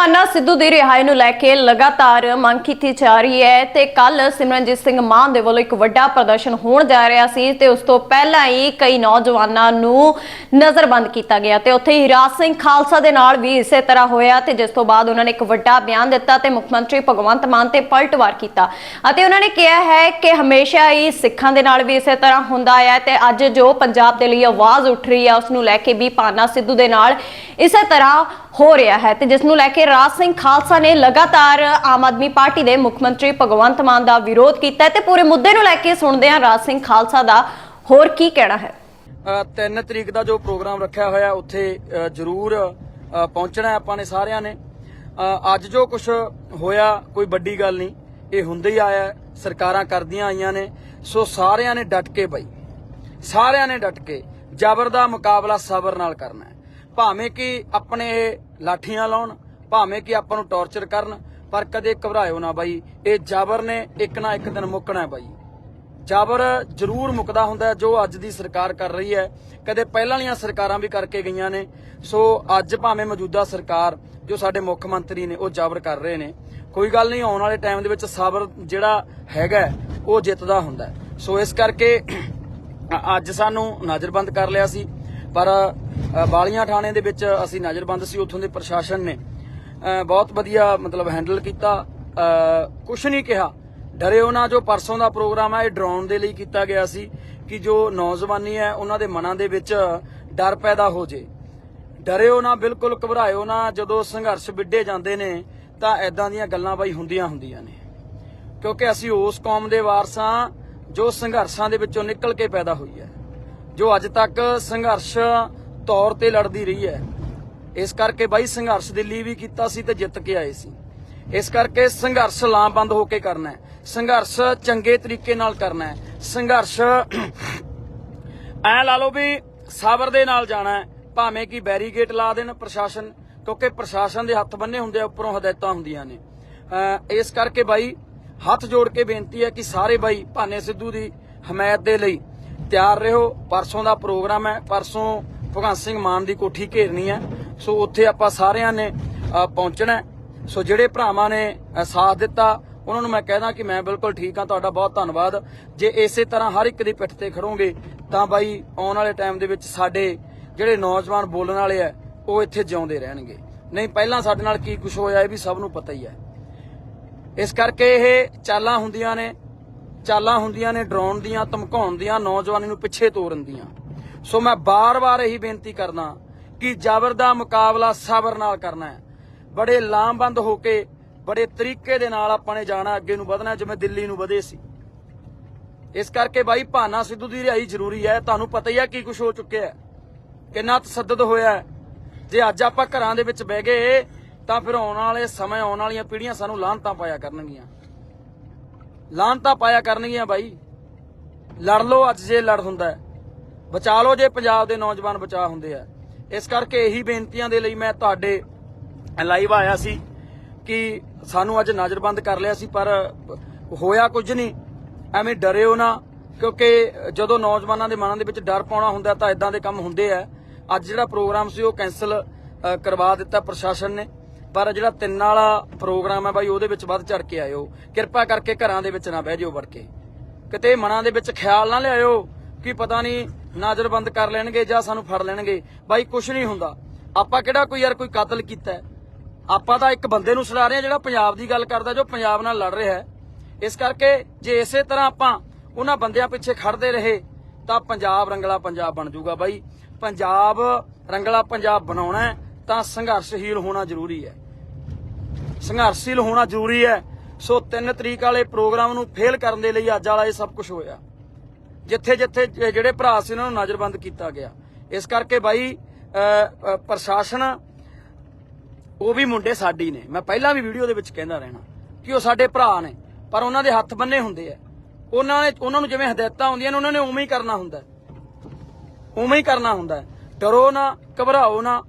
ਪਾਨਾ ਸਿੱਧੂ ਦੀ ਰਿਹਾਈ ਨੂੰ ਲੈ ਕੇ ਲਗਾਤਾਰ ਮੰਗ ਕੀਤੀ ਜਾ ਰਹੀ ਹੈ ਤੇ ਕੱਲ ਸਿਮਰਨਜੀਤ ਸਿੰਘ ਮਾਨ ਦੇ ਵੱਲੋਂ ਇੱਕ ਵੱਡਾ ਪ੍ਰਦਰਸ਼ਨ ਹੋਣ ਜਾ ਰਿਹਾ ਸੀ ਤੇ ਉਸ ਤੋਂ ਪਹਿਲਾਂ ਹੀ ਕਈ ਨੌਜਵਾਨਾਂ ਨੂੰ ਨਜ਼ਰਬੰਦ ਕੀਤਾ ਗਿਆ ਤੇ ਉੱਥੇ ਹੀ ਰਾਜ ਸਿੰਘ ਖਾਲਸਾ ਦੇ ਨਾਲ ਵੀ ਇਸੇ ਤਰ੍ਹਾਂ ਹੋਇਆ ਤੇ ਜਿਸ ਤੋਂ ਬਾਅਦ ਉਹਨਾਂ ਨੇ ਇੱਕ ਵੱਡਾ ਬਿਆਨ ਦਿੱਤਾ ਤੇ ਮੁੱਖ ਮੰਤਰੀ ਭਗਵੰਤ ਮਾਨ ਤੇ ਪਲਟਵਾਰ ਕੀਤਾ। ਅਤੇ ਉਹਨਾਂ ਨੇ ਕਿਹਾ ਹੈ ਕਿ ਹਮੇਸ਼ਾ ਹੀ ਸਿੱਖਾਂ ਦੇ ਨਾਲ ਵੀ ਇਸੇ ਤਰ੍ਹਾਂ ਹੁੰਦਾ ਆਇਆ ਹੈ ਤੇ ਅੱਜ ਜੋ ਪੰਜਾਬ ਦੇ ਲਈ ਆਵਾਜ਼ ਉੱਠ ਰਹੀ ਹੈ ਉਸ ਨੂੰ ਲੈ ਕੇ ਵੀ ਪਾਨਾ ਸਿੱਧੂ ਦੇ ਨਾਲ ਇਸੇ ਤਰ੍ਹਾਂ ਹੋ ਰਿਹਾ ਹੈ ਤੇ ਜਿਸ ਨੂੰ ਲੈ ਕੇ ਰਾਜ ਸਿੰਘ ਖਾਲਸਾ ਨੇ ਲਗਾਤਾਰ ਆਮ ਆਦਮੀ ਪਾਰਟੀ ਦੇ ਮੁੱਖ ਮੰਤਰੀ ਭਗਵੰਤ ਮਾਨ ਦਾ ਵਿਰੋਧ ਕੀਤਾ ਤੇ ਪੂਰੇ ਮੁੱਦੇ ਨੂੰ ਲੈ ਕੇ ਸੁਣਦੇ ਹਾਂ ਰਾਜ ਸਿੰਘ ਖਾਲਸਾ ਦਾ। ਹੋਰ ਕੀ ਕਹਿਣਾ ਹੈ? ਅ, ਤਿੰਨ ਤਰੀਕ ਦਾ ਜੋ ਪ੍ਰੋਗਰਾਮ ਰੱਖਿਆ ਹੋਇਆ ਉੱਥੇ ਜ਼ਰੂਰ ਪਹੁੰਚਣਾ ਆਪਾਂ ਨੇ ਸਾਰਿਆਂ ਨੇ। ਅੱਜ ਜੋ ਕੁਝ ਹੋਇਆ ਕੋਈ ਵੱਡੀ ਗੱਲ ਨਹੀਂ ਇਹ ਹੁੰਦੇ ਹੀ ਆਇਆ ਸਰਕਾਰਾਂ ਕਰਦੀਆਂ ਆਈਆਂ ਨੇ। ਸੋ ਸਾਰਿਆਂ ਨੇ ਡਟ ਕੇ ਬਈ ਸਾਰਿਆਂ ਨੇ ਡਟ ਕੇ ਜ਼ਬਰ ਦਾ ਮੁਕਾਬਲਾ ਸਬਰ ਨਾਲ ਕਰਨਾ ਹੈ। ਭਾਵੇਂ ਕਿ ਆਪਣੇ ਲਾਠੀਆਂ ਲਾਉਣ, ਭਾਵੇਂ ਕਿ ਆਪਾਂ ਨੂੰ ਟੌਰਚਰ ਕਰਨ, ਪਰ ਕਦੇ ਘਬਰਾਇਓ ਨਾ ਬਾਈ। ਇਹ ਜ਼ਬਰ ਨੇ ਇੱਕ ਨਾ ਇੱਕ ਦਿਨ ਮੁੱਕਣਾ ਬਾਈ। ਜਾਬਰ ਜ਼ਰੂਰ ਮੁਕਦਾ ਹੁੰਦਾ ਜੋ ਅੱਜ ਦੀ ਸਰਕਾਰ ਕਰ ਰਹੀ ਹੈ। ਕਦੇ ਪਹਿਲਾਂ ਵਾਲੀਆਂ ਸਰਕਾਰਾਂ ਵੀ ਕਰਕੇ ਗਈਆਂ ਨੇ। ਸੋ ਅੱਜ ਭਾਵੇਂ ਮੌਜੂਦਾ ਸਰਕਾਰ, ਜੋ ਸਾਡੇ ਮੁੱਖ ਮੰਤਰੀ ਨੇ, ਉਹ ਜਾਬਰ ਕਰ ਰਹੇ ਨੇ। ਕੋਈ ਗੱਲ ਨਹੀਂ, ਆਉਣ ਵਾਲੇ ਟਾਈਮ ਦੇ ਵਿੱਚ ਸਾਬਰ ਜਿਹੜਾ ਹੈਗਾ ਉਹ ਜਿੱਤਦਾ ਹੁੰਦਾ ਸੋ ਇਸ ਕਰਕੇ ਅੱਜ ਸਾਨੂੰ ਨਜ਼ਰਬੰਦ ਕਰ ਲਿਆ ਸੀ। ਪਰ ਬਾਲੀਆਂ ਥਾਣੇ ਦੇ ਵਿੱਚ ਅਸੀਂ ਨਜ਼ਰਬੰਦ ਸੀ, ਉੱਥੋਂ ਦੇ ਪ੍ਰਸ਼ਾਸਨ ਨੇ। ਬਹੁਤ ਵਧੀਆ ਮਤਲਬ ਹੈਂਡਲ ਕੀਤਾ। ਕੁਝ ਨਹੀਂ ਕਿਹਾ। ਡਰਿਓ ਨਾ ਜੋ ਪਰਸੋਂ ਦਾ ਪ੍ਰੋਗਰਾਮ ਹੈ ਇਹ ਡਰਾਉਣ ਦੇ ਲਈ ਕੀਤਾ ਗਿਆ ਸੀ ਕਿ ਜੋ ਨੌਜਵਾਨੀ ਹੈ, ਉਹਨਾਂ ਦੇ ਮਨਾਂ ਦੇ ਵਿੱਚ ਡਰ ਪੈਦਾ ਹੋ ਜੇ। ਡਰਿਓ ਨਾ, ਬਿਲਕੁਲ ਘਬਰਾਇਓ ਨਾ। ਜਦੋਂ ਸੰਘਰਸ਼ ਵਿੱਢੇ ਜਾਂਦੇ ਨੇ, ਤਾਂ ਐਦਾਂ ਦੀਆਂ ਗੱਲਾਂ ਬਾਈ ਹੁੰਦੀਆਂ ਹੁੰਦੀਆਂ ਨੇ। ਕਿਉਂਕਿ ਅਸੀਂ ਉਸ ਕੌਮ ਦੇ ਵਾਰਸਾਂ ਜੋ ਸੰਘਰਸ਼ਾਂ ਦੇ ਵਿੱਚੋਂ ਨਿਕਲ ਕੇ ਪੈਦਾ ਹੋਈ ਹੈ। ਜੋ ਅੱਜ ਤੱਕ ਸੰਘਰਸ਼ ਤੌਰ ਤੇ ਲੜਦੀ ਰਹੀ ਹੈ। ਇਸ ਕਰਕੇ ਬਾਈ ਸੰਘਰਸ਼ ਦਿੱਲੀ ਵੀ ਕੀਤਾ ਸੀ ਤੇ ਜਿੱਤ ਕੇ ਆਏ ਸੀ। ਇਸ ਕਰਕੇ ਸੰਘਰਸ਼ ਲਾਮਬੰਦ ਹੋ ਕੇ ਕਰਨਾ ਹੈ। ਸੰਘਰਸ਼ ਚੰਗੇ ਤਰੀਕੇ ਨਾਲ ਕਰਨਾ ਹੈ। ਸੰਘਰਸ਼ ਐ ਲਾ ਲਓ ਵੀ ਸਬਰ ਦੇ ਨਾਲ ਜਾਣਾ ਹੈ। ਭਾਵੇਂ ਕਿ ਬੈਰੀਗੇਟ ਲਾ ਦੇਣ ਪ੍ਰਸ਼ਾਸਨ, ਕਿਉਂਕਿ ਪ੍ਰਸ਼ਾਸਨ ਦੇ ਹੱਥ ਬੰਨੇ ਹੁੰਦੇ ਆ, ਉੱਪਰੋਂ ਹਦਾਇਤਾਂ ਹੁੰਦੀਆਂ ਨੇ। ਅਹ ਇਸ ਕਰਕੇ ਬਾਈ ਹੱਥ ਜੋੜ ਕੇ ਬੇਨਤੀ ਹੈ ਕਿ ਸਾਰੇ ਬਾਈ ਭਾਨੇ ਸਿੱਧੂ ਦੀ ਹਮਾਇਤ ਦੇ ਲਈ ਤਿਆਰ ਰਹੋ। ਪਰਸੋਂ ਦਾ ਪ੍ਰੋਗਰਾਮ ਹੈ। ਪਰਸੋਂ ਭਗਵੰਤ ਸਿੰਘ ਮਾਨ ਦੀ ਕੋਠੀ ਘੇਰਨੀ ਹੈ। ਸੋ ਉੱਥੇ ਆਪਾਂ ਸਾਰਿਆਂ ਨੇ ਪਹੁੰਚਣਾ ਸੋ ਜਿਹੜੇ ਭਰਾਵਾਂ ਨੇ ਸਾਥ ਦਿੱਤਾ, ਉਹਨਾਂ ਨੂੰ ਮੈਂ ਕਹਿਦਾ ਕਿ ਮੈਂ ਬਿਲਕੁਲ ਠੀਕ ਹਾਂ। ਤੁਹਾਡਾ ਬਹੁਤ ਧੰਨਵਾਦ। ਜੇ ਇਸੇ ਤਰ੍ਹਾਂ ਹਰ ਇੱਕ ਦੀ ਪਿੱਠ ਤੇ ਖੜੋਗੇ, ਤਾਂ ਬਾਈ ਆਉਣ ਵਾਲੇ ਟਾਈਮ ਦੇ ਵਿੱਚ ਸਾਡੇ ਜਿਹੜੇ ਨੌਜਵਾਨ ਬੋਲਣ ਵਾਲੇ ਆ ਉਹ ਇੱਥੇ ਜਿਉਂਦੇ ਰਹਿਣਗੇ। ਨਹੀਂ, ਪਹਿਲਾਂ ਸਾਡੇ ਨਾਲ ਕੀ ਕੁਝ ਹੋਇਆ, ਇਹ ਵੀ ਸਭ ਨੂੰ ਪਤਾ ਹੀ ਹੈ। ਇਸ ਕਰਕੇ ਇਹ ਚਾਲਾਂ ਹੁੰਦੀਆਂ ਨੇ, ਚਾਲਾਂ ਹੁੰਦੀਆਂ ਨੇ, ਡਰਾਉਣ ਦੀਆਂ, ਧਮਕਾਉਣ ਦੀਆਂ, ਨੌਜਵਾਨੀ ਨੂੰ ਪਿੱਛੇ ਤੋਰਨ ਦੀਆਂ। ਸੋ ਮੈਂ ਬਾਰ-ਬਾਰ ਇਹੀ ਬੇਨਤੀ ਕਰਦਾ ਕਿ ਜ਼ਬਰ ਦਾ ਮੁਕਾਬਲਾ ਸਬਰ ਨਾਲ ਕਰਨਾ ਹੈ। ਬੜੇ ਲਾਮਬੰਦ ਹੋ ਕੇ, ਬੜੇ ਤਰੀਕੇ ਦੇ ਨਾਲ ਆਪਾਂ ਨੇ ਜਾਣਾ ਅੱਗੇ ਨੂੰ ਵਧਣਾ, ਜਿਵੇਂ ਦਿੱਲੀ ਨੂੰ ਵਧੇ ਸੀ। ਇਸ ਕਰਕੇ ਬਾਈ, ਭਾਨਾ ਸਿੱਧੂ ਦੀ ਰਿਹਾਈ ਜ਼ਰੂਰੀ ਹੈ। ਤੁਹਾਨੂੰ ਪਤਾ ਹੀ ਹੈ ਕੀ ਕੁਝ ਹੋ ਚੁੱਕਿਆ ਹੈ। ਕਿੰਨਾ ਤਸੱਦਦ ਹੋਇਆ ਹੈ। ਜੇ ਅੱਜ ਆਪਾਂ ਘਰਾਂ ਦੇ ਵਿੱਚ ਬਹਿ ਗਏ, ਤਾਂ ਫਿਰ ਆਉਣ ਵਾਲੇ ਸਮੇਂ, ਆਉਣ ਵਾਲੀਆਂ ਪੀੜ੍ਹੀਆਂ ਸਾਨੂੰ ਲਾਹਨਤਾਂ ਪਾਇਆ ਕਰਨਗੀਆਂ। ਲਾਹਨਤਾਂ ਪਾਇਆ ਕਰਨਗੀਆਂ ਬਾਈ। ਲੜ ਲਓ ਅੱਜ ਜੇ ਲੜ ਹੁੰਦਾ ਹੈ। ਬਚਾ ਲਓ ਜੇ ਪੰਜਾਬ ਦੇ ਨੌਜਵਾਨ ਬਚਾ ਹੁੰਦੇ ਆ। ਇਸ ਕਰਕੇ ਇਹੀ ਬੇਨਤੀਆਂ ਦੇ ਲਈ ਮੈਂ ਤੁਹਾਡੇ ਲਾਈਵ ਆਇਆ ਸੀ ਕਿ ਸਾਨੂੰ ਅੱਜ ਨਜ਼ਰਬੰਦ ਕਰ ਲਿਆ ਸੀ, ਪਰ ਹੋਇਆ ਕੁਝ ਨਹੀਂ। ਐਵੇਂ ਡਰਿਓ ਨਾ, ਕਿਉਂਕਿ ਜਦੋਂ ਨੌਜਵਾਨਾਂ ਦੇ ਮਨਾਂ ਦੇ ਵਿੱਚ ਡਰ ਪਾਉਣਾ ਹੁੰਦਾ ਤਾਂ ਇਦਾਂ ਦੇ ਕੰਮ ਹੁੰਦੇ ਆ। ਅੱਜ ਜਿਹੜਾ ਪ੍ਰੋਗਰਾਮ ਸੀ, ਉਹ ਕੈਨਸਲ ਕਰਵਾ ਦਿੱਤਾ ਪ੍ਰਸ਼ਾਸਨ ਨੇ। ਪਰ ਜਿਹੜਾ ਤਿੰਨ ਵਾਲਾ ਪ੍ਰੋਗਰਾਮ ਹੈ ਬਾਈ, ਉਹਦੇ ਵਿੱਚ ਵੱਧ ਚੜ ਕੇ ਆਇਓ। ਕਿਰਪਾ ਕਰਕੇ ਘਰਾਂ ਦੇ ਵਿੱਚ ਨਾ ਬਹਿ ਜਿਓ ਵੜ ਕੇ। ਕਿਤੇ ਮਨਾਂ ਦੇ ਵਿੱਚ ਖਿਆਲ ਨਾ ਲਿਆਇਓ ਕਿ ਪਤਾ ਨਹੀਂ ਨਜ਼ਰਬੰਦ ਕਰ ਲੈਣਗੇ ਜਾਂ ਸਾਨੂੰ ਫੜ ਲੈਣਗੇ। ਬਾਈ ਕੁਝ ਨਹੀਂ ਹੁੰਦਾ। ਆਪਾਂ ਕਿਹੜਾ ਕੋਈ ਯਾਰ ਕੋਈ ਕਤਲ ਕੀਤਾ ਆਪਾਂ ਤਾਂ ਇੱਕ ਬੰਦੇ ਨੂੰ ਛੁਡਾ ਰਹੇ ਹਾਂ ਜਿਹੜਾ ਪੰਜਾਬ ਦੀ ਗੱਲ ਕਰਦਾ, ਜੋ ਪੰਜਾਬ ਨਾਲ ਲੜ ਰਿਹਾ ਹੈ। ਇਸ ਕਰਕੇ ਜੇ ਇਸੇ ਤਰ੍ਹਾਂ ਆਪਾਂ ਉਹਨਾਂ ਬੰਦਿਆਂ ਪਿੱਛੇ ਖੜਦੇ ਰਹੇ, ਤਾਂ ਪੰਜਾਬ ਰੰਗਲਾ ਪੰਜਾਬ ਬਣ ਜਾਊਗਾ ਬਾਈ। ਪੰਜਾਬ ਰੰਗਲਾ ਪੰਜਾਬ ਬਣਾਉਣਾ ਤਾਂ ਸੰਘਰਸ਼ਹੀਲ ਹੋਣਾ ਜ਼ਰੂਰੀ ਹੈ। ਸੰਘਰਸ਼ੀਲ ਹੋਣਾ ਜ਼ਰੂਰੀ ਹੈ। ਸੋ 3 ਤਰੀਕ ਵਾਲੇ ਪ੍ਰੋਗਰਾਮ ਨੂੰ ਫੇਲ ਕਰਨ ਦੇ ਲਈ ਅੱਜ ਵਾਲਾ ਇਹ ਸਭ ਕੁਝ ਹੋਇਆ। ਜਿੱਥੇ ਜਿੱਥੇ ਜਿਹੜੇ ਭਰਾ ਸੀ ਉਹਨਾਂ ਨੂੰ ਨਜ਼ਰਬੰਦ ਕੀਤਾ ਗਿਆ। ਇਸ ਕਰਕੇ ਬਾਈ ਪ੍ਰਸ਼ਾਸਨ, ਉਹ ਵੀ ਮੁੰਡੇ ਸਾਡੀ ਨੇ। ਮੈਂ ਪਹਿਲਾਂ ਵੀ ਵੀਡੀਓ ਦੇ ਵਿੱਚ ਕਹਿੰਦਾ ਰਹਿਣਾ ਕਿ ਉਹ ਸਾਡੇ ਭਰਾ ਨੇ, ਪਰ ਉਹਨਾਂ ਦੇ ਹੱਥ ਬੰਨੇ ਹੁੰਦੇ ਆ। ਉਹਨਾਂ ਨੇ, ਉਹਨਾਂ ਨੂੰ ਜਿਵੇਂ ਹਦਾਇਤਾਂ ਆਉਂਦੀਆਂ ਨੇ, ਉਹਨਾਂ ਨੇ ਉਵੇਂ ਹੀ ਕਰਨਾ ਹੁੰਦਾ ਉਵੇਂ ਹੀ ਕਰਨਾ ਹੁੰਦਾ ਡਰੋ ਨਾ, ਘਬਰਾਓ ਨਾ।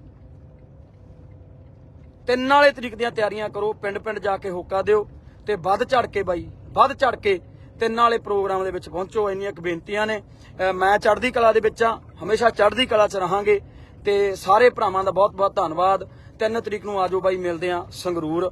ਤਿੰਨ ਵਾਲੇ ਤਰੀਕ ਦੀਆਂ ਤਿਆਰੀਆਂ ਕਰੋ ਪਿੰਡ ਪਿੰਡ ਜਾ ਕੇ ਹੋਕਾ ਦਿਓ ਤੇ ਵੱਧ ਚੜ ਕੇ ਬਾਈ, ਵੱਧ ਚੜ ਕੇ ਤਿੰਨਾਂ ਵਾਲੇ ਪ੍ਰੋਗਰਾਮ ਦੇ ਵਿੱਚ ਪਹੁੰਚੋ, ਇੰਨੀਆਂ ਕੁ ਬੇਨਤੀਆਂ ਨੇ। ਮੈਂ ਚੜ੍ਹਦੀ ਕਲਾ ਦੇ ਵਿੱਚ ਆ ਹਮੇਸ਼ਾ ਚੜ੍ਹਦੀ ਕਲਾ 'ਚ ਰਹਾਂਗੇ। ਤੇ ਸਾਰੇ ਭਰਾਵਾਂ ਦਾ ਬਹੁਤ ਬਹੁਤ ਧੰਨਵਾਦ। 3 ਤਰੀਕ ਨੂੰ ਆਜੋ ਬਾਈ, ਮਿਲਦੇ ਆ ਸੰਗਰੂਰ।